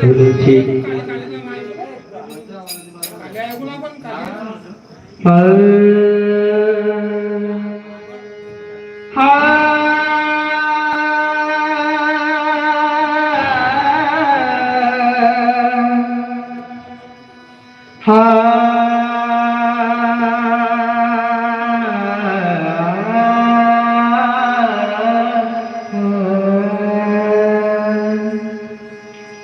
तुझी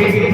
decir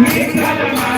Make that a man.